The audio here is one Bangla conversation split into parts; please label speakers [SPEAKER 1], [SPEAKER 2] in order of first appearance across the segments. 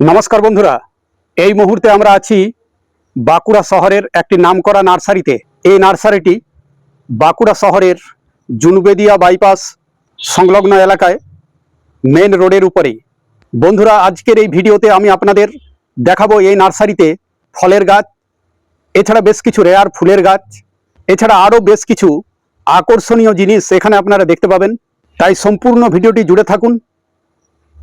[SPEAKER 1] নমস্কার বন্ধুরা, এই মুহূর্তে আমরা আছি বাঁকুড়া শহরের একটি নামকরা নার্সারিতে। এই নার্সারিটি বাঁকুড়া শহরের জুনবেদিয়া বাইপাস সংলগ্ন এলাকায় মেন রোডের উপরেই বন্ধুরা, আজকের এই ভিডিওতে আমি আপনাদের দেখাবো এই নার্সারিতে ফলের গাছ, এছাড়া বেশ কিছু রেয়ার ফুলের গাছ, এছাড়া আরও বেশ কিছু আকর্ষণীয় জিনিস এখানে আপনারা দেখতে পাবেন। তাই সম্পূর্ণ ভিডিওটি জুড়ে থাকুন।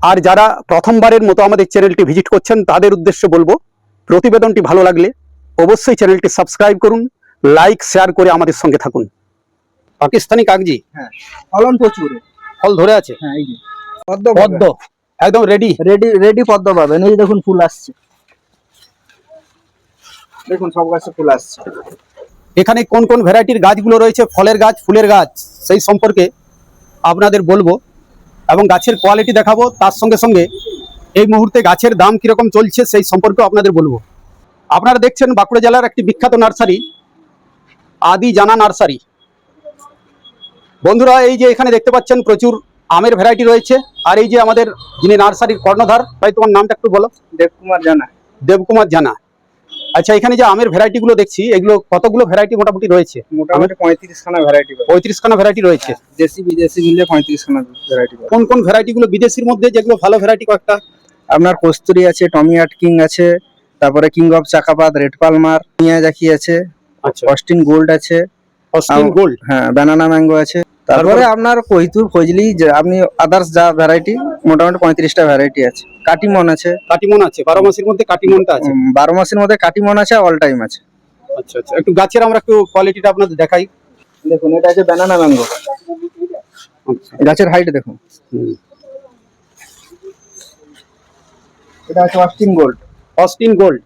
[SPEAKER 1] আর যারা প্রথমবারের মতো আমাদের চ্যানেলটি ভিজিট করছেন তাদের উদ্দেশ্যে বলব প্রতিবেদনটি ভালো লাগলে অবশ্যই চ্যানেলটি সাবস্ক্রাইব করুন লাইক শেয়ার করে আমাদের সঙ্গে থাকুন। পাকিস্তানি কাগজি
[SPEAKER 2] হ্যাঁ ফলন প্রচুর।
[SPEAKER 1] ফল ধরে আছে?
[SPEAKER 2] হ্যাঁ এই যে। পদ্ম
[SPEAKER 1] পদ্ম। একদম রেডি
[SPEAKER 2] রেডি রেডি পদ্ম পাবেন এই দেখুন ফুল আসছে। দেখুন সব গাছে ফুল আসছে।
[SPEAKER 1] এখানে কোন কোন ভ্যারাইটির গাছগুলো রয়েছে? ফলের গাছ ফুলের গাছ সেই সম্পর্কে আপনাদের বলব। এবং গাছের কোয়ালিটি দেখাবো। তার সঙ্গে সঙ্গে এই মুহূর্তে গাছের দাম কীরকম চলছে সেই সম্পর্কেও আপনাদের বলব। আপনারা দেখছেন বাঁকুড়া জেলার একটি বিখ্যাত নার্সারি আদি জানা নার্সারি। বন্ধুরা এই যে এখানে দেখতে পাচ্ছেন প্রচুর আমের ভ্যারাইটি রয়েছে। আর এই যে আমাদের যিনি নার্সারির কর্ণধার তাই তোমার নামটা একটু বলো।
[SPEAKER 2] দেবকুমার জানা।
[SPEAKER 1] দেবকুমার জানা। আচ্ছা এখানে যে আমের ভ্যারাইটি গুলো দেখছি এগুলো কতগুলো ভ্যারাইটি মোটামুটি রয়েছে?
[SPEAKER 2] মোটামুটি পঁয়ত্রিশ খানা ভ্যারাইটি
[SPEAKER 1] পঁয়ত্রিশ খানা ভ্যারাইটি রয়েছে।
[SPEAKER 2] দেশি বিদেশি মিলে পঁয়ত্রিশ খানা ভ্যারাইটি
[SPEAKER 1] কোন কোন ভ্যারাইটি গুলো বিদেশির মধ্যে যেগুলো ভালো ভ্যারাইটি কয়েকটা?
[SPEAKER 2] আপনার কস্তুরি আছে টমিয়াট কিং আছে তারপরে কিং অফ চাকাপাত রেড পালমার মিয়াজাকি আছে
[SPEAKER 1] আচ্ছা।
[SPEAKER 2] অস্টিন গোল্ড আছে
[SPEAKER 1] অস্টিন গোল্ড?
[SPEAKER 2] হ্যাঁ ব্যানানা ম্যাঙ্গো আছে। তারপরে আপনার কৈতুর ফজলি যে আপনি আদার্স যা ভ্যারাইটি মোটামুটি পঁয়ত্রিশটা ভ্যারাইটি আছে। কাটিমন আছে।
[SPEAKER 1] কাটিমন আছে বারো মাসের মধ্যে কাটিমনটা আছে?
[SPEAKER 2] উম, বারো মাসের মধ্যে কাটিমন আছে অল টাইম আছে।
[SPEAKER 1] আচ্ছা আচ্ছা। একটু গাছের আমরা একটু কোয়ালিটিটা আপনাদের দেখাই।
[SPEAKER 2] দেখুন এটা আছে ব্যানানা ম্যাঙ্গো
[SPEAKER 1] আচ্ছা।
[SPEAKER 2] গাছের হাইট দেখুন।
[SPEAKER 1] হুম।
[SPEAKER 2] এটা আছে অস্টিন গোল্ড
[SPEAKER 1] অস্টিন গোল্ড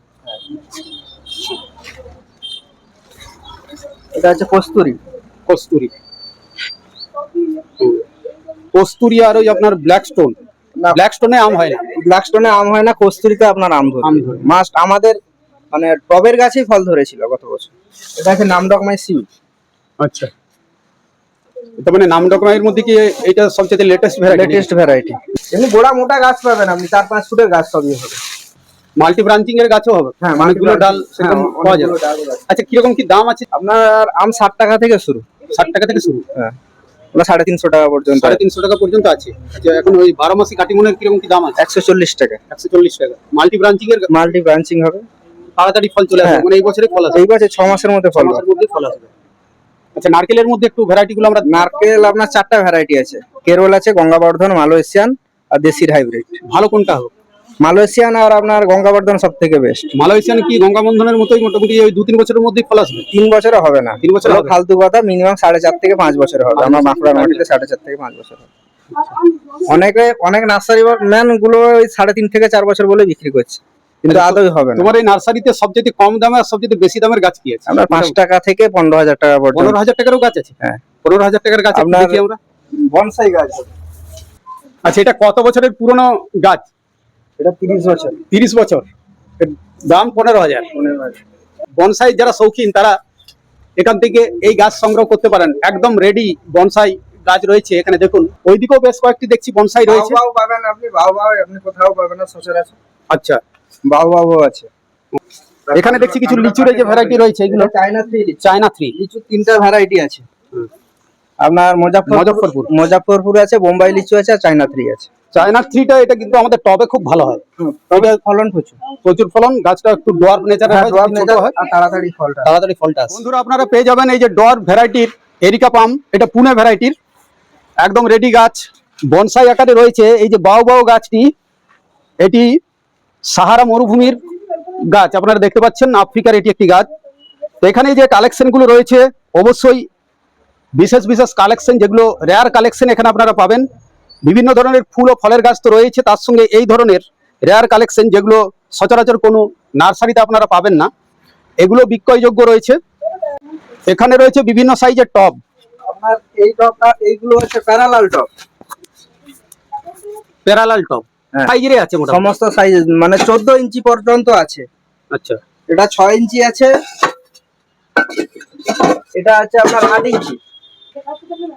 [SPEAKER 2] এটা আছে কস্তুরি।
[SPEAKER 1] কস্তুরি। কস্তুরি আর ওই আপনার ব্ল্যাক স্টোন ব্ল্যাক স্টোনে আম হয় না?
[SPEAKER 2] ব্ল্যাক স্টোনে আম হয় না কস্তুরিতে আপনার আম ধরে মাস্ট আমাদের মানে টবের গাছেই ফল ধরেছিল গত বছর। এটা আছে নামডকমাই সিউ
[SPEAKER 1] আচ্ছা। তার মানে নাম ডকুমেন্টের মধ্যে কি এটা সবচেয়ে লেটেস্ট ভ্যারাইটি
[SPEAKER 2] লেটেস্ট ভ্যারাইটি এমনি গোড়া মোটা গাছ পাবেন আপনি চার পাঁচ ফুটের গাছ সবই হবে।
[SPEAKER 1] মাল্টি ব্রাঞ্চিং এর গাছও হবে?
[SPEAKER 2] হ্যাঁ
[SPEAKER 1] অনেকগুলো ডাল সেরকম
[SPEAKER 2] হ্যাঁ,
[SPEAKER 1] পাওয়া যাবে।
[SPEAKER 2] অনেকগুলো ডাল।
[SPEAKER 1] আচ্ছা কীরকম কি দাম আছে?
[SPEAKER 2] আপনার আম ষাট টাকা থেকে শুরু।
[SPEAKER 1] ষাট টাকা থেকে শুরু?
[SPEAKER 2] হ্যাঁ। ওটা সাড়ে তিনশো টাকা পর্যন্ত
[SPEAKER 1] সাড়ে তিনশো টাকা পর্যন্ত আছে। আচ্ছা এখন ওই বারো মাসি কাটিমনের কীরকম কি দাম আছে?
[SPEAKER 2] একশো চল্লিশ টাকা।
[SPEAKER 1] একশো চল্লিশ টাকা। মাল্টি ব্রাঞ্চিং এর
[SPEAKER 2] মাল্টি ব্রাঞ্চিং হবে।
[SPEAKER 1] তাড়াতাড়ি ফল চলে আসবে।
[SPEAKER 2] হ্যাঁ।
[SPEAKER 1] মানে এই বছরে ফল আসবে।
[SPEAKER 2] এই বছর ছ মাসের মধ্যে ফল
[SPEAKER 1] মাসের মধ্যে ফল আসবে। আচ্ছা নারকেলের মধ্যে একটু ভ্যারাইটি গুলো আমরা
[SPEAKER 2] নারকেল আপনার চারটা ভ্যারাইটি আছে। কেরল আছে গঙ্গাবর্ধন মালয়েশিয়ান আর দেশির হাইব্রিড
[SPEAKER 1] ভালো কোনটা হবে?
[SPEAKER 2] মালয়েশিয়ান আর আপনার গঙ্গাবর্ধন সব থেকে বেস্ট
[SPEAKER 1] মালয়েশিয়ান কি গঙ্গা বন্ধনের মতোই মোটামুটি ওই দু তিন বছরের মধ্যেই ফল আসবে
[SPEAKER 2] তিন বছরে হবে না।
[SPEAKER 1] তিন বছর?
[SPEAKER 2] ফালতু কথা মিনিমাম সাড়ে চার থেকে পাঁচ বছরে হবে। আমার বাঁকুড়ার মাটিতে সাড়ে চার থেকে পাঁচ বছর হবে। অনেকে অনেক নার্সারি ম্যানগুলো ওই সাড়ে তিন থেকে চার বছর বলে বিক্রি করছে। কিন্তু
[SPEAKER 1] আচ্ছা,
[SPEAKER 2] আদৌ হবে না।
[SPEAKER 1] তোমার এই নার্সারিতে সবচেয়ে কম দামে আর সবচেয়ে বেশি দামের গাছ কি আছে?
[SPEAKER 2] আপনার পাঁচ টাকা থেকে পনেরো হাজার টাকা পর্যন্ত।
[SPEAKER 1] পনেরো হাজার টাকারও গাছ আছে?
[SPEAKER 2] হ্যাঁ।
[SPEAKER 1] পনেরো হাজার টাকার গাছ
[SPEAKER 2] আপনার-
[SPEAKER 1] আমরা।
[SPEAKER 2] বনসাই গাছ।
[SPEAKER 1] আচ্ছা এটা কত বছরের পুরনো গাছ?
[SPEAKER 2] এটা তিরিশ বছর।
[SPEAKER 1] তিরিশ বছর। দাম পনেরো হাজার। বনসাই যারা শৌখিন তারা এখান থেকে এই গাছ সংগ্রহ করতে পারেন। একদম রেডি বনসাই গাছ রয়েছে এখানে। দেখুন ওইদিকেও বেশ কয়েকটি দেখছি বনসাই রয়েছে।
[SPEAKER 2] পাবেন আপনি বাউ আপনি কোথাও পাবেন না সচরাচর।
[SPEAKER 1] আচ্ছা।
[SPEAKER 2] বাউ আছে।
[SPEAKER 1] এখানে দেখছি কিছু লিচুর যে ভ্যারাইটি রয়েছে এগুলো।
[SPEAKER 2] চায়না থ্রি
[SPEAKER 1] চায়না থ্রি
[SPEAKER 2] লিচু তিনটা ভ্যারাইটি আছে। আপনার মুজাফফর
[SPEAKER 1] মুজাফফরপুর।
[SPEAKER 2] মুজাফফরপুর আছে বোম্বাই লিচু আছে আর চায়না থ্রি আছে।
[SPEAKER 1] চায়না থ্রিটা এটা কিন্তু আমাদের টবে খুব ভালো হয়।
[SPEAKER 2] তবে ফলন প্রচুর।
[SPEAKER 1] প্রচুর ফলন গাছটা একটু ডোয়ার নেচার
[SPEAKER 2] হ্যাঁ,
[SPEAKER 1] হয়
[SPEAKER 2] ডোয়ার নেচার
[SPEAKER 1] হয়।
[SPEAKER 2] তাড়াতাড়ি ফলটা
[SPEAKER 1] তাড়াতাড়ি ফলটা। বন্ধুরা আপনারা পেয়ে যাবেন এই যে ডর ভ্যারাইটির এরিকা পাম এটা পুনে ভ্যারাইটির একদম রেডি গাছ। বনসাই আকারে রয়েছে এই যে বাউ বাউ গাছটি এটি সাহারা মরুভূমির গাছ। আপনারা দেখতে পাচ্ছেন আফ্রিকার এটি একটি গাছ। তো এখানে যে কালেকশনগুলো রয়েছে অবশ্যই বিশেষ বিশেষ কালেকশন যেগুলো রেয়ার কালেকশন এখানে আপনারা পাবেন। বিভিন্ন ধরনের ফুল ও ফলের গাছ তো রয়েছে তার সঙ্গে এই ধরনের রেয়ার কালেকশন যেগুলো সচরাচর কোনো নার্সারিতে আপনারা পাবেন না এগুলো বিক্রয়যোগ্য রয়েছে। এখানে রয়েছে বিভিন্ন সাইজের টব।
[SPEAKER 2] আপনার এই টপটা এইগুলো হচ্ছে প্যারালাল টপ
[SPEAKER 1] প্যারালাল টব।
[SPEAKER 2] হ্যাঁ।
[SPEAKER 1] সাইজেরই আছে মোটামুটি।
[SPEAKER 2] সমস্ত সাইজ মানে চোদ্দ ইঞ্চি পর্যন্ত আছে।
[SPEAKER 1] আচ্ছা।
[SPEAKER 2] এটা ছয় ইঞ্চি আছে। এটা আছে আপনার আট ইঞ্চি।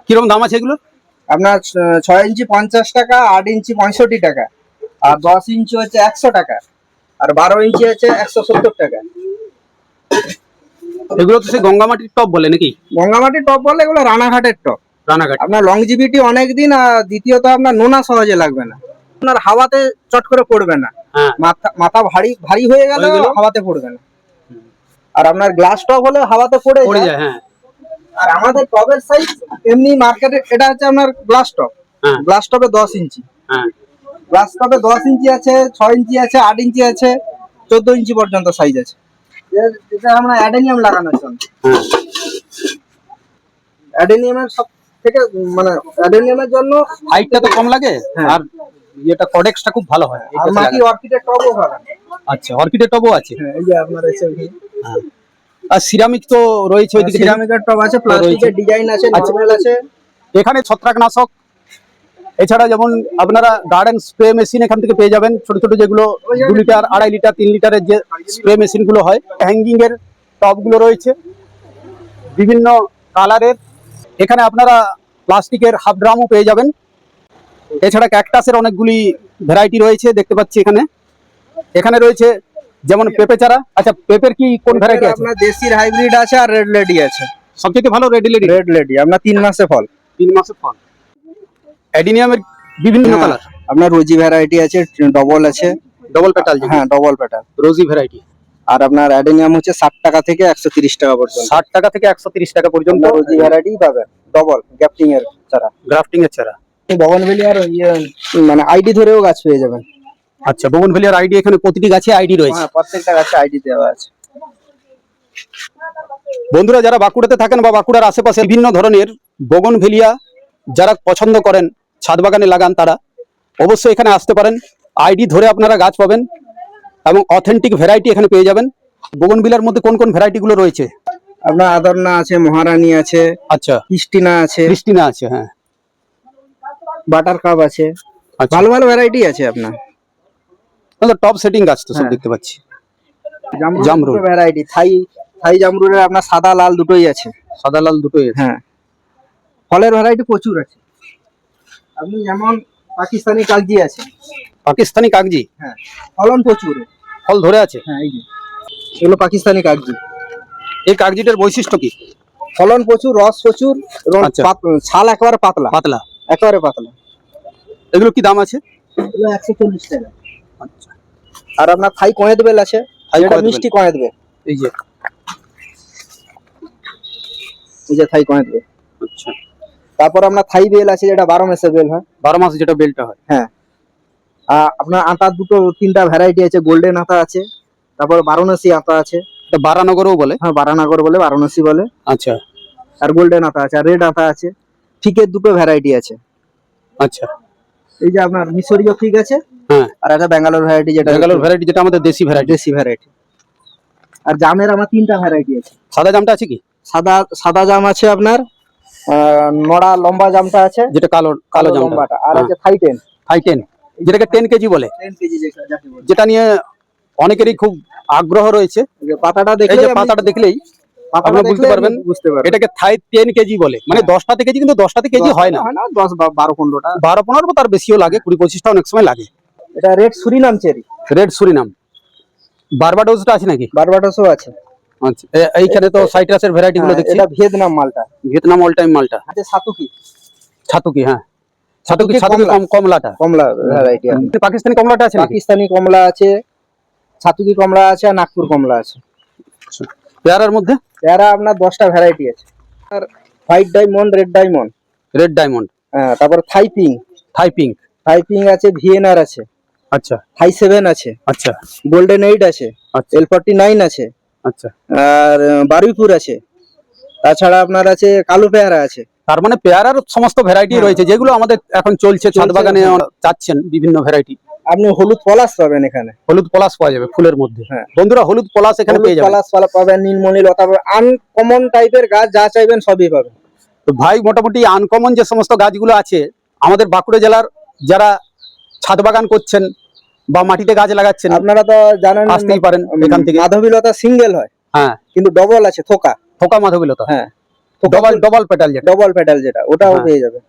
[SPEAKER 1] কীরকম দাম আছে এগুলো
[SPEAKER 2] আপনার ছয় ইঞ্চি পঞ্চাশ টাকা আট ইঞ্চি পঁয়ষট্টি টাকা। আর দশ ইঞ্চি হচ্ছে একশো টাকা। আর বারো ইঞ্চি হচ্ছে একশো সত্তর টাকা।
[SPEAKER 1] এগুলো তো সেই গঙ্গামাটির টপ বলে নাকি?
[SPEAKER 2] গঙ্গামাটির টপ বলে এগুলো রানাঘাটের টপ।
[SPEAKER 1] রানাঘাট।
[SPEAKER 2] আপনার লংজিভিটি অনেক দিন আর দ্বিতীয়ত আপনার নোনা সহজে লাগবে না। আপনার হাওয়াতে চট করে পড়বে না।
[SPEAKER 1] হ্যাঁ।
[SPEAKER 2] মাথা মাথা ভারী ভারী হয়ে গেলে? হাওয়াতে পড়বে না। আর আপনার গ্লাস টপ হলে হাওয়াতে পড়ে যায়
[SPEAKER 1] হ্যাঁ।
[SPEAKER 2] আর আমাদের টপের সাইজ এমনি মার্কেটে এটা হচ্ছে আপনার গ্লাস টপ
[SPEAKER 1] হ্যাঁ।
[SPEAKER 2] গ্লাস টপে দশ ইঞ্চি।
[SPEAKER 1] হ্যাঁ।
[SPEAKER 2] গ্লাস টপে দশ ইঞ্চি আছে ছয় ইঞ্চি আছে আট ইঞ্চি আছে চোদ্দ ইঞ্চি পর্যন্ত সাইজ আছে। এটা আমরা অ্যাডেনিয়াম জন্য
[SPEAKER 1] হ্যাঁ।
[SPEAKER 2] অ্যাডেনিয়ামের সব থেকে মানে অ্যাডেনিয়ামের জন্য
[SPEAKER 1] হাইটটা তো কম লাগে
[SPEAKER 2] হ্যাঁ।
[SPEAKER 1] আর ইয়েটা কডেক্সটা খুব ভালো হয়।
[SPEAKER 2] আর মাটি অর্কিডের টপও পাবেন
[SPEAKER 1] আচ্ছা অর্কিডের টবও আছে।
[SPEAKER 2] হ্যাঁ এই যে আপনার
[SPEAKER 1] হ্যাঁ। আর সিরামিক তো রয়েছে ওইদিকে
[SPEAKER 2] সিরামিকের টপ আছে প্লাস্টিকের ডিজাইন আছে
[SPEAKER 1] আচ্ছা।
[SPEAKER 2] নর্মাল আছে।
[SPEAKER 1] এখানে ছত্রাকনাশক এছাড়া যেমন আপনারা গার্ডেন স্প্রে মেশিন এখান থেকে পেয়ে যাবেন ছোট ছোট যেগুলো দু লিটার আড়াই লিটার তিন লিটারের যে স্প্রে মেশিনগুলো হয় হ্যাঙ্গিং এর টপগুলো রয়েছে। বিভিন্ন কালারের। এখানে আপনারা প্লাস্টিকের হাফ ড্রামও পেয়ে যাবেন। এছাড়া ক্যাকটাসের অনেকগুলি ভ্যারাইটি রয়েছে দেখতে পাচ্ছি এখানে। এখানে রয়েছে যেমন পেঁপে চারা? আচ্ছা পেঁপের কি কোন ভ্যারাইটি আছে?
[SPEAKER 2] আপনার দেশির হাইব্রিড আছে আর রেড লেডি আছে।
[SPEAKER 1] সবচেয়ে ভালো রেড লেডি
[SPEAKER 2] রেড লেডি আপনার তিন মাসে ফল।
[SPEAKER 1] তিন মাসে ফল। অ্যাডিনিয়ামের বিভিন্ন
[SPEAKER 2] হ্যাঁ,
[SPEAKER 1] কালার
[SPEAKER 2] আপনার রোজি ভ্যারাইটি আছে ডবল আছে।
[SPEAKER 1] ডবল পেটাল
[SPEAKER 2] হ্যাঁ ডবল প্যাটার্ন
[SPEAKER 1] রোজি ভ্যারাইটি
[SPEAKER 2] আর আপনার অ্যাডেনিয়াম হচ্ছে ষাট টাকা থেকে একশো তিরিশ টাকা পর্যন্ত।
[SPEAKER 1] ষাট টাকা থেকে একশো তিরিশ টাকা পর্যন্ত
[SPEAKER 2] রোজি ভ্যারাইটি পাবেন ডবল গ্যাপটিং এর চারা।
[SPEAKER 1] গ্রাফটিং এর চারা।
[SPEAKER 2] বগনভেলি আর ইয়ে মানে আইডি ধরেও গাছ পেয়ে যাবেন।
[SPEAKER 1] আচ্ছা বগনভেলিয়ার আইডি এখানে প্রতিটি গাছে আইডি রয়েছে।
[SPEAKER 2] হ্যাঁ প্রত্যেকটা গাছে আইডি দেওয়া আছে।
[SPEAKER 1] বন্ধুরা যারা বাঁকুড়াতে থাকেন বা বাঁকুড়ার আশেপাশে বিভিন্ন ধরনের বগনভেলিয়া যারা পছন্দ করেন ছাদ বাগানে লাগান তারা অবশ্যই এখানে আসতে পারেন। আইডি ধরে আপনারা গাছ পাবেন এবং অথেন্টিক ভ্যারাইটি এখানে পেয়ে যাবেন। বগনভিলিয়ার মধ্যে কোন কোন ভ্যারাইটি গুলো রয়েছে?
[SPEAKER 2] আপনার আদরনা আছে মহারানী আছে
[SPEAKER 1] আচ্ছা।
[SPEAKER 2] ক্রিস্টিনা আছে
[SPEAKER 1] ক্রিস্টিনা আছে হ্যাঁ।
[SPEAKER 2] বাটার কাপ আছে
[SPEAKER 1] আচ্ছা।
[SPEAKER 2] ভালো ভালো ভ্যারাইটি আছে আপনার।
[SPEAKER 1] টপ সেটিং গাছ তো সব
[SPEAKER 2] হ্যাঁ।
[SPEAKER 1] দেখতে পাচ্ছি।
[SPEAKER 2] জামরুল। ভ্যারাইটি থাই থাই জামরুলের আপনার সাদা লাল দুটোই আছে।
[SPEAKER 1] সাদা লাল দুটোই আছে।
[SPEAKER 2] হ্যাঁ। ফলের ভ্যারাইটি প্রচুর আছে। আপনি যেমন পাকিস্তানি কাগজি আছে।
[SPEAKER 1] পাকিস্তানি কাগজি?
[SPEAKER 2] হ্যাঁ। ফলন প্রচুর।
[SPEAKER 1] ফল ধরে আছে?
[SPEAKER 2] হ্যাঁ এই যে। এগুলো পাকিস্তানি কাগজি।
[SPEAKER 1] এই কাগজিটার বৈশিষ্ট্য কি?
[SPEAKER 2] ফলন প্রচুর রস প্রচুর এবং
[SPEAKER 1] আচ্ছা।
[SPEAKER 2] ছাল একেবারে পাতলা।
[SPEAKER 1] পাতলা।
[SPEAKER 2] একেবারে পাতলা।
[SPEAKER 1] এগুলো কি দাম আছে?
[SPEAKER 2] এগুলো একশো চল্লিশ টাকা। আর আপনার থাই কয়েদ বেল আছে?
[SPEAKER 1] বেল।
[SPEAKER 2] মিষ্টি কয়েদ বেল
[SPEAKER 1] এই যে।
[SPEAKER 2] এই যে থাই কয়েদ বেল
[SPEAKER 1] আচ্ছা।
[SPEAKER 2] তারপর আপনার থাই বেল আছে যেটা বারো মাসে বেল হয়।
[SPEAKER 1] বারো মাস যেটা বেলটা হয়।
[SPEAKER 2] হ্যাঁ। আর আপনার আটার দুটো তিনটা ভ্যারাইটি আছে গোল্ডেন আটা আছে তারপর বারাণসী আটা আছে।
[SPEAKER 1] এটা বারানগরও বলে?
[SPEAKER 2] হ্যাঁ বারানগর বলে বারাণসী বলে।
[SPEAKER 1] আচ্ছা।
[SPEAKER 2] আর গোল্ডেন আটা আছে আর রেড আটা আছে। ফিকের দুটো ভ্যারাইটি আছে।
[SPEAKER 1] আচ্ছা।
[SPEAKER 2] এই যে আপনার মিশরীয় ফিক আছে
[SPEAKER 1] হ্যাঁ।
[SPEAKER 2] আর একটা ব্যাঙ্গালোর ভ্যারাইটি যেটা
[SPEAKER 1] ব্যাঙ্গালোর ভ্যারাইটি যেটা আমাদের দেশি ভ্যারাইটি
[SPEAKER 2] দেশি ভ্যারাইটি আর জামের আমার তিনটা ভ্যারাইটি আছে।
[SPEAKER 1] সাদা জামটা আছে কি?
[SPEAKER 2] সাদা সাদা জাম আছে আপনার নড়া লম্বা জামটা আছে।
[SPEAKER 1] যেটা কালো কালো জামটা।
[SPEAKER 2] আর
[SPEAKER 1] হ্যাঁ।
[SPEAKER 2] আছে থাইটেন
[SPEAKER 1] হাই টেন যেটাকে টেন কেজি বলে। যেটা নিয়ে অনেকেরই খুব আগ্রহ রয়েছে।
[SPEAKER 2] পাতাটা দেখলে
[SPEAKER 1] যে পাতাটা দেখলেই
[SPEAKER 2] পাতাটা
[SPEAKER 1] আপনি বুঝতে পারবেন।
[SPEAKER 2] বুঝতে পারবেন।
[SPEAKER 1] এটাকে থাই টেন কেজি বলে। মানে
[SPEAKER 2] হ্যাঁ।
[SPEAKER 1] দশটাতে কেজি কিন্তু দশটাতে কেজি হয় না।
[SPEAKER 2] হয় না দশ বারো পনেরোটা।
[SPEAKER 1] বারো পনেরো তার বেশিও লাগে কুড়ি পঁচিশটা অনেক সময় লাগে।
[SPEAKER 2] এটা red Surinam cherry.
[SPEAKER 1] Red Surinam. বারবাডোজটা আছে নাকি?
[SPEAKER 2] বারবাটসও আছে।
[SPEAKER 1] আচ্ছা এইখানে তো সাইট্রাসের ভ্যারাইটি গুলো
[SPEAKER 2] হ্যাঁ,
[SPEAKER 1] দেখছি।
[SPEAKER 2] এটা ভিয়েতনাম মালটা।
[SPEAKER 1] ভিয়েতনাম অল টাইম মালটা।
[SPEAKER 2] আছে সাতুকি।
[SPEAKER 1] ছাতুকি হ্যাঁ। ছাতুকি
[SPEAKER 2] ছাতুকি
[SPEAKER 1] ছাতুকি কম কমলাটা।
[SPEAKER 2] কমলা ভ্যারাইটি আছে।
[SPEAKER 1] পাকিস্তানি কমলাটা আছে
[SPEAKER 2] পাকিস্তানি কমলা আছে সাতুকি কমলা আছে আর নাগপুর কমলা আছে।
[SPEAKER 1] পেয়ারার মধ্যে?
[SPEAKER 2] এরা আপনার দশটা ভ্যারাইটি আছে। আর white diamond red diamond
[SPEAKER 1] red diamond
[SPEAKER 2] হ্যাঁ তারপর Thai pink
[SPEAKER 1] Thai pink
[SPEAKER 2] Thai pink আছে ভিএনআর আছে।
[SPEAKER 1] আচ্ছা।
[SPEAKER 2] থাই সেভেন আছে।
[SPEAKER 1] আচ্ছা।
[SPEAKER 2] গোল্ডেন এইট আছে।
[SPEAKER 1] আচ্ছা।
[SPEAKER 2] এল ফর্টি নাইন আছে।
[SPEAKER 1] আচ্ছা।
[SPEAKER 2] আর বারুইপুর আছে। তাছাড়া আপনার আছে কালো পেয়ারা আছে।
[SPEAKER 1] তার মানে পেয়ারার সমস্ত ভ্যারাইটি। রয়েছে যেগুলো আমাদের এখন চলছে ছাদ বাগানে। চাচ্ছেন বিভিন্ন ভ্যারাইটি
[SPEAKER 2] আপনি হলুদ পলাশ পাবেন এখানে।
[SPEAKER 1] হলুদ পলাশ পাওয়া যাবে ফুলের মধ্যে।
[SPEAKER 2] হ্যাঁ।
[SPEAKER 1] বন্ধুরা হলুদ পলাশ এখানে পেয়ে যাবেন।
[SPEAKER 2] পলাশ পালা পাবেন নীলমণি লতা পাবেন আনকমন টাইপের গাছ যা চাইবেন সবই পাবেন।
[SPEAKER 1] তো ভাই মোটামুটি আনকমন যে সমস্ত গাছগুলো আছে আমাদের বাঁকুড়া জেলার যারা ছাদ বাগান করছেন বা মাটিতে গাছ লাগাচ্ছেন
[SPEAKER 2] আপনারা তো জানেন
[SPEAKER 1] আসতেই পারেন এখান থেকে।
[SPEAKER 2] মাধবী লতা সিঙ্গেল হয়।
[SPEAKER 1] হ্যাঁ।
[SPEAKER 2] কিন্তু ডবল আছে থোকা।
[SPEAKER 1] থোকা মাধবীলতা?
[SPEAKER 2] হ্যাঁ।
[SPEAKER 1] ডবল ডবল পেটাল যেটা।
[SPEAKER 2] ডবল পেটাল যেটা ওটাও
[SPEAKER 1] হ্যাঁ।
[SPEAKER 2] পেয়ে যাবে।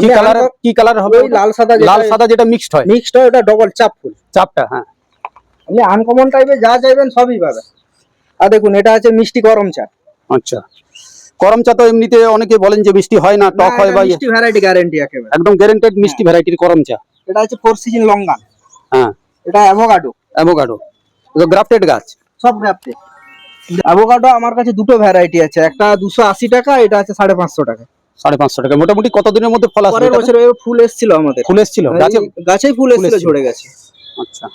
[SPEAKER 1] কি কালার কি কালার হবে
[SPEAKER 2] ওই লাল সাদা
[SPEAKER 1] লাল সাদা যেটা মিক্সড হয়।
[SPEAKER 2] মিক্সড হয় ওটা ডবল চাপ ফুল।
[SPEAKER 1] চাপটা হ্যাঁ।
[SPEAKER 2] আপনি আনকমন টাইপের যা চাইবেন সবই পাবেন। আর দেখুন এটা আছে মিষ্টি গরম চা।
[SPEAKER 1] আচ্ছা। গরম চা তো এমনিতে অনেকে বলেন যে মিষ্টি হয় না টক হয় বা ইয়ে।
[SPEAKER 2] মিষ্টি ভ্যারাইটি গ্যারান্টি একেবারে।
[SPEAKER 1] একদম গ্যারেন্টেড মিষ্টি ভ্যারাইটির গরম চা।
[SPEAKER 2] এটা হচ্ছে ফোর সিজন লঙ্গান
[SPEAKER 1] হ্যাঁ।
[SPEAKER 2] এটা অ্যাভোকাডো
[SPEAKER 1] অ্যাভোকাডো তো গ্রাফটেড গাছ?
[SPEAKER 2] সব গ্রাফটে অ্যাভোকাডো আমার কাছে দুটো ভ্যারাইটি আছে। একটা দুশো আশি টাকা এটা আছে সাড়ে পাঁচশো টাকা।
[SPEAKER 1] সাড়ে পাঁচশো টাকা। মোটামুটি কতদিনের মধ্যে ফল আসবে
[SPEAKER 2] পরের বছর ফুল এসেছিল আমাদের।
[SPEAKER 1] ফুল এসেছিল? গাছে
[SPEAKER 2] গাছেই ফুল এসেছিল। ঝরে গেছে।
[SPEAKER 1] আচ্ছা।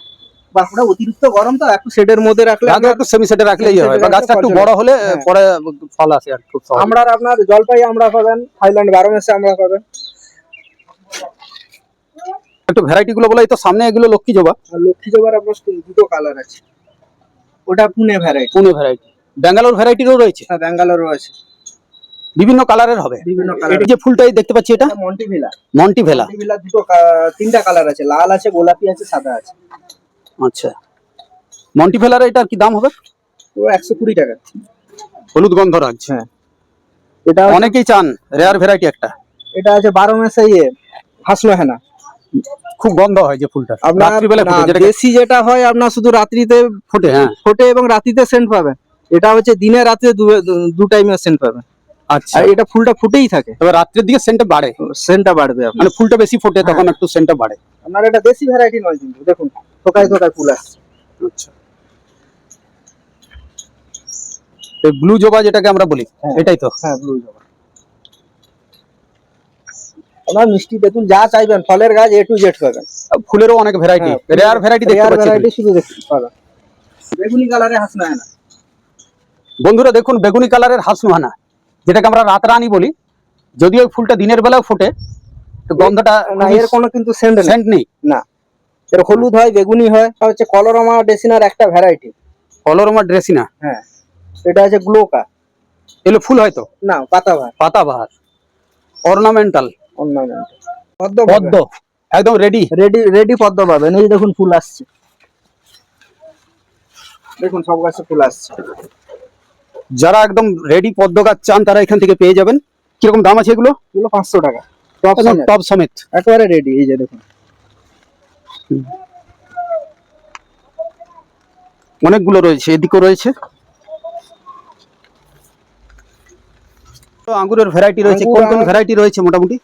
[SPEAKER 2] বাঁকুড়া অতিরিক্ত গরম তো একটু শেডের মধ্যে রাখলে
[SPEAKER 1] আগে একটু সেমি রাখলেই হয়। বা গাছটা একটু বড় হলে। পরে ফল আসে আর খুব
[SPEAKER 2] আমরা আপনার জলপাই আমরা পাবেন থাইল্যান্ড বারো মাসে আমরা পাবেন।
[SPEAKER 1] একটু ভ্যারাইটি গুলো বলে তো সামনে এগুলো লক্ষ্মী জবা।
[SPEAKER 2] লক্ষ্মী জবার আপনার দুটো কালার আছে। ওটা পুনে ভ্যারাইটি
[SPEAKER 1] পুনে ভ্যারাইটি ব্যাঙ্গালোর ভ্যারাইটিরও রয়েছে?
[SPEAKER 2] হ্যাঁ ব্যাঙ্গালোরও আছে।
[SPEAKER 1] বিভিন্ন কালারের হবে?
[SPEAKER 2] বিভিন্ন কালার
[SPEAKER 1] এই যে ফুলটাই দেখতে পাচ্ছি এটা?
[SPEAKER 2] মন্টিভিলা
[SPEAKER 1] মন্টিভেলা
[SPEAKER 2] মন্টিভিলা দুটো তিনটা কালার আছে। লাল আছে গোলাপি আছে সাদা আছে।
[SPEAKER 1] আচ্ছা। মন্টিভেলার এটার কি দাম হবে?
[SPEAKER 2] ও একশো কুড়ি টাকা।
[SPEAKER 1] হলুদ গন্ধরাজ।
[SPEAKER 2] হ্যাঁ। এটা
[SPEAKER 1] অনেকেই চান রেয়ার ভ্যারাইটি একটা।
[SPEAKER 2] এটা আছে বারো মাসে ইয়ে হাসলো হেনা।
[SPEAKER 1] খুব গন্ধ হয় যে ফুলটা।
[SPEAKER 2] আপনার দেশি যেটা হয় আপনার শুধু রাত্রিতে
[SPEAKER 1] ফুটে। হ্যাঁ।
[SPEAKER 2] ফোটে এবং রাত্রিতে সেন্ট পাবেন। এটা হচ্ছে দিনে রাতে দু- টাইমে সেন্ট পাবেন।
[SPEAKER 1] আচ্ছা।
[SPEAKER 2] এটা ফুলটা ফুটেই থাকে।
[SPEAKER 1] তবে রাত্রের দিকে সেন্টটা বাড়ে।
[SPEAKER 2] সেন্টটা বাড়বে
[SPEAKER 1] মানে ফুলটা বেশি ফোটে তখন একটু সেন্টটা বাড়ে।
[SPEAKER 2] আপনার এটা দেশি ভ্যারাইটি নয় কিন্তু দেখুন থোকায় থোকায় ফুল আসছে।
[SPEAKER 1] আচ্ছা। ব্লু জবা যেটাকে আমরা বলি
[SPEAKER 2] হ্যাঁ।
[SPEAKER 1] এটাই তো?
[SPEAKER 2] হ্যাঁ ব্লু জবা। আপনার মিষ্টি তেঁতুল যা চাইবেন ফলের গাছ এ টু জেড পাবেন।
[SPEAKER 1] ফুলেরও অনেক ভ্যারাইটি রেয়ার ভ্যারাইটি দেখতে পাচ্ছি
[SPEAKER 2] variety শুধু দেখতে পাবেন। বেগুনি কালারে হাসনা না?
[SPEAKER 1] বন্ধুরা দেখুন বেগুনি কালারের হাসনুহানা যেটাকে আমরা রাত রাতরানি বলি। যদিও এই ফুলটা দিনের বেলাও ফোটে তো গন্ধটা
[SPEAKER 2] না এর কোনো কিন্তু সেন্ট
[SPEAKER 1] সেন্ট নেই।
[SPEAKER 2] না। এর হলুদ হয় বেগুনি হয় আর হচ্ছে কলরমা ডেসিনার একটা ভ্যারাইটি
[SPEAKER 1] কলরমা ড্রেসিনা
[SPEAKER 2] হ্যাঁ এটা আছে গ্লোকা
[SPEAKER 1] এগুলো ফুল হয়তো
[SPEAKER 2] না পাতাবাহার
[SPEAKER 1] পাতাবাহার অর্নামেন্টাল
[SPEAKER 2] অর্নামেন্ট পদ্ম
[SPEAKER 1] পদ্ম একদম রেডি
[SPEAKER 2] রেডি রেডি পদ্ম পাবেন এই দেখুন ফুল আসছে। দেখুন সব গাছে ফুল আসছে।
[SPEAKER 1] যারা একদম রেডি পদ্ম গাছ চান তারা এখান থেকে পেয়ে যাবেন। কীরকম দাম আছে এগুলো?
[SPEAKER 2] এগুলো পাঁচশো টাকা। টপ
[SPEAKER 1] সমেত।
[SPEAKER 2] একেবারে রেডি এই যে দেখুন।
[SPEAKER 1] অনেকগুলো রয়েছে এদিকেও রয়েছে। তো আঙ্গুরের ভ্যারাইটি রয়েছে কোন কোন ভ্যারাইটি রয়েছে মোটামুটি?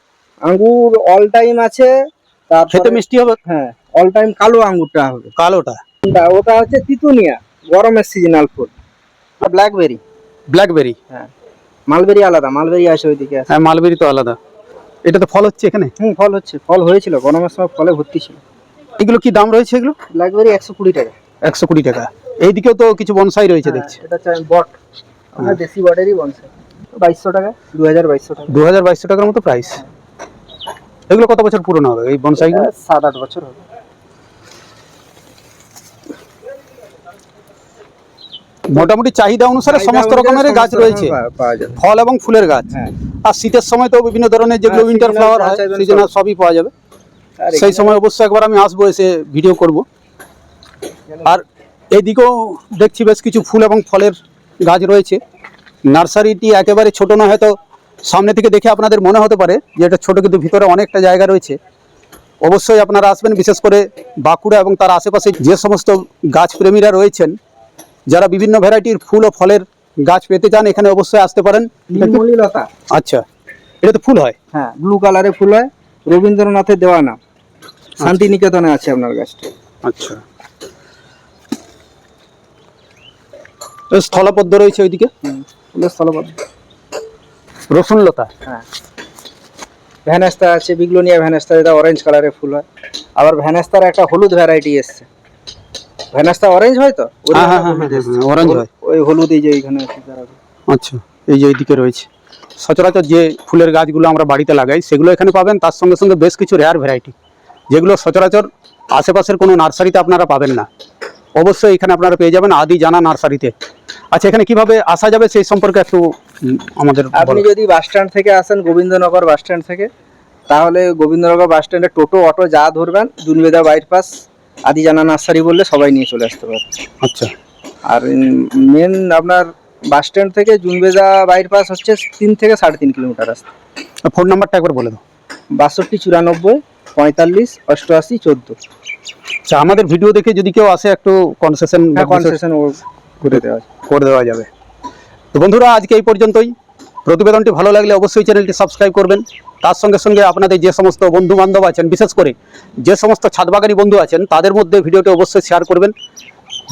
[SPEAKER 2] আঙ্গুর অল টাইম আছে
[SPEAKER 1] খেতে
[SPEAKER 2] তারপরে
[SPEAKER 1] মিষ্টি হবে?
[SPEAKER 2] হ্যাঁ অল টাইম কালো আঙ্গুরটা হবে।
[SPEAKER 1] কালোটা?
[SPEAKER 2] ওটা- ওটা হচ্ছে তিতুনিয়া গরমের সিজনাল ফুল আর ব্ল্যাকবেরি
[SPEAKER 1] ব্ল্যাকবেরি
[SPEAKER 2] হ্যাঁ। মালবেরি আলাদা মালবেরি আসে ওইদিকে আছে।
[SPEAKER 1] হ্যাঁ মালবেরি তো আলাদা। এটা তো ফল হচ্ছে এখানে?
[SPEAKER 2] হুম ফল হচ্ছে ফল হয়েছিল গরমের সময় ফলে ভর্তি ছিল।
[SPEAKER 1] এগুলো কি দাম রয়েছে এগুলো?
[SPEAKER 2] ব্ল্যাকবেরি একশো কুড়ি টাকা।
[SPEAKER 1] একশো কুড়ি টাকা। এইদিকেও তো কিছু বনসাই রয়েছে দেখছি।
[SPEAKER 2] হ্যাঁ, এটা চাই বট। দেশি বটেরই বনছে বাইশশো টাকা দু হাজার বাইশশো টাকা।
[SPEAKER 1] দু হাজার বাইশশো টাকার মতো প্রাইস এগুলো কত বছর পুরনো হবে? এই বনসাইগুলো?
[SPEAKER 2] সাত আট বছর হবে।
[SPEAKER 1] মোটামুটি চাহিদা অনুসারে সমস্ত রকমের গাছ রয়েছে। ফল এবং ফুলের গাছ।
[SPEAKER 2] হ্যাঁ।
[SPEAKER 1] আর শীতের সময় তো বিভিন্ন ধরনের যেগুলো
[SPEAKER 2] হ্যাঁ,
[SPEAKER 1] উইন্টার ফ্লাওয়ার হয়
[SPEAKER 2] চাইবেন
[SPEAKER 1] সিজনাল সবই পাওয়া যাবে। সেই সময় অবশ্যই একবার আমি আসব এসে ভিডিও করব। আর এইদিকেও দেখছি বেশ কিছু ফুল এবং ফলের গাছ রয়েছে। নার্সারিটি একেবারে ছোট না হয়তো সামনে থেকে দেখে আপনাদের মনে হতে পারে যে এটা ছোট কিন্তু ভিতরে অনেকটা জায়গা রয়েছে। অবশ্যই আপনারা আসবেন বিশেষ করে বাঁকুড়া এবং তার আশেপাশে যে সমস্ত গাছপ্রেমীরা রয়েছেন যারা বিভিন্ন ভ্যারাইটির ফুল ও ফলের গাছ পেতে চান এখানে অবশ্যই আসতে পারেন।
[SPEAKER 2] লতা
[SPEAKER 1] আচ্ছা এটা তো ফুল হয়?
[SPEAKER 2] হ্যাঁ ব্লু কালারে ফুল হয়। রবীন্দ্রনাথের দেওয়া নাম শান্তিনিকেতনে আছে আপনার গাছটা।
[SPEAKER 1] আচ্ছা। স্থলপদ্ম রয়েছে ওইদিকে?
[SPEAKER 2] ফুলের স্থলপদ্ম
[SPEAKER 1] রসুনলতা।
[SPEAKER 2] হ্যাঁ। ভ্যানেস্তা আছে বিগ্লোনিয়া ভ্যানেস্তা যেটা অরেঞ্জ কালারের ফুল হয়। আবার ভ্যানেস্তার একটা হলুদ ভ্যারাইটি এসছে। ভ্যানেস্তা অরেঞ্জ হয় তো? ওর
[SPEAKER 1] হ্যাঁ, হ্যাঁ, হ্যাঁ। হ্যাঁ, হয়।
[SPEAKER 2] ওই হলুদ এই যে এইখানে
[SPEAKER 1] আচ্ছা এই যে এইদিকে রয়েছে। সচরাচর যে ফুলের গাছগুলো আমরা বাড়িতে লাগাই সেগুলো এখানে পাবেন। তার সঙ্গে সঙ্গে বেশ কিছু রেয়ার ভ্যারাইটি যেগুলো সচরাচর আশেপাশের কোনো নার্সারিতে আপনারা পাবেন না। অবশ্যই এখানে আপনারা পেয়ে যাবেন। আদি জানা নার্সারিতে। আচ্ছা এখানে কীভাবে আসা যাবে সেই সম্পর্কে একটু আমাদের
[SPEAKER 2] আপনি যদি বাস স্ট্যান্ড থেকে আসেন গোবিন্দনগর বাস স্ট্যান্ড থেকে তাহলে গোবিন্দনগর বাস স্ট্যান্ডে টোটো অটো যা ধরবেন দুনবেদা বাইপাস আদি জানা নার্সারি বললে সবাই নিয়ে চলে আসতে পারে
[SPEAKER 1] আচ্ছা।
[SPEAKER 2] আর মেন আপনার বাস স্ট্যান্ড থেকে জুনবেদা বাইপাস হচ্ছে তিন থেকে সাড়ে তিন কিলোমিটার রাস্তা।
[SPEAKER 1] ফোন নাম্বারটা একবার বলে দাও।
[SPEAKER 2] বাষট্টি চুরানব্বই পঁয়তাল্লিশ অষ্টআশি চোদ্দ।
[SPEAKER 1] আচ্ছা আমাদের ভিডিও দেখে যদি কেউ আসে একটু কনসেশন
[SPEAKER 2] হ্যাঁ কনসেশন করে দেওয়া
[SPEAKER 1] করে দেওয়া যাবে। তো বন্ধুরা আজকে এই পর্যন্তই। প্রতিবেদনটি ভালো লাগলে অবশ্যই চ্যানেলটি সাবস্ক্রাইব করবেন। তার সঙ্গে সঙ্গে আপনাদের যে সমস্ত বন্ধু বান্ধব আছেন বিশেষ করে যে সমস্ত ছাদবাগানি বন্ধু আছেন তাদের মধ্যে ভিডিওটি অবশ্যই শেয়ার করবেন।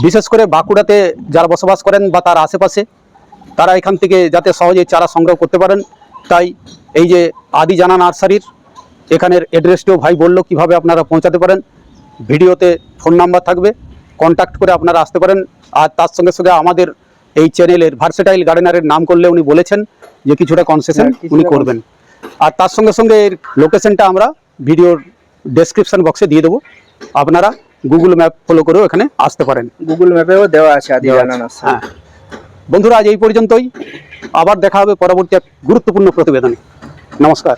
[SPEAKER 1] বিশেষ করে বাঁকুড়াতে যারা বসবাস করেন বা তার আশেপাশে তারা এখান থেকে যাতে সহজে চারা সংগ্রহ করতে পারেন। তাই এই যে আদি জানা নার্সারির এখানের অ্যাড্রেসটিও ভাই বলল কীভাবে আপনারা পৌঁছাতে পারেন। ভিডিওতে ফোন নাম্বার থাকবে কন্ট্যাক্ট করে আপনারা আসতে পারেন। আর তার সঙ্গে সঙ্গে আমাদের এই চ্যানেলের ভার্সেটাইল গার্ডেনারের নাম করলে উনি বলেছেন যে কিছুটা কনসেশন
[SPEAKER 2] হ্যাঁ,
[SPEAKER 1] উনি করবেন। আর তার সঙ্গে সঙ্গে এর লোকেশনটা আমরা ভিডিওর ডেসক্রিপশন বক্সে দিয়ে দেবো। আপনারা গুগল ম্যাপ ফলো করেও এখানে আসতে পারেন।
[SPEAKER 2] গুগল ম্যাপেও দেওয়া আছে।
[SPEAKER 1] হ্যাঁ। বন্ধুরা আজ এই পর্যন্তই। আবার দেখা হবে পরবর্তী এক গুরুত্বপূর্ণ প্রতিবেদনে। নমস্কার।